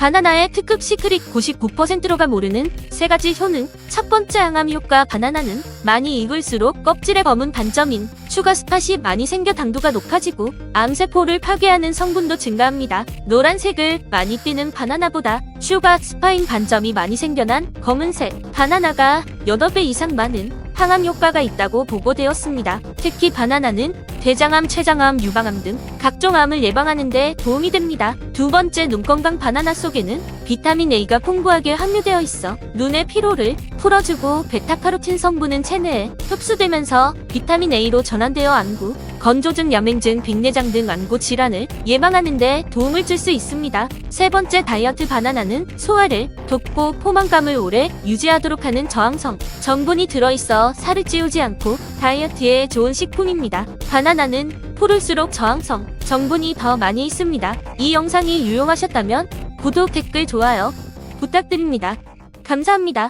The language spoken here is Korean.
바나나의 특급 시크릿 99%로가 모르는 세 가지 효능. 첫 번째 항암 효과 바나나는 많이 익을수록 껍질에 검은 반점인 슈가 스팟이 많이 생겨 당도가 높아지고 암세포를 파괴하는 성분도 증가합니다. 노란색을 많이 띠는 바나나보다 슈가 스파인 반점이 많이 생겨난 검은색 바나나가 8배 이상 많은 항암 효과가 있다고 보고되었습니다. 특히 바나나는 대장암, 췌장암, 유방암 등 각종 암을 예방하는 데 도움이 됩니다. 두 번째 눈 건강 바나나 속에는 비타민 A가 풍부하게 함유되어 있어 눈의 피로를 풀어주고 베타카로틴 성분은 체내에 흡수되면서 비타민 A로 전환되어 안구, 건조증, 염행증, 백내장 등 안구 질환을 예방하는 데 도움을 줄 수 있습니다. 세 번째 다이어트 바나나는 소화를 돕고 포만감을 오래 유지하도록 하는 저항성 정분이 들어있어 살을 찌우지 않고 다이어트에 좋은 식품입니다. 바나나는 푸를수록 저항성 정분이 더 많이 있습니다. 이 영상이 유용하셨다면 구독, 댓글, 좋아요 부탁드립니다. 감사합니다.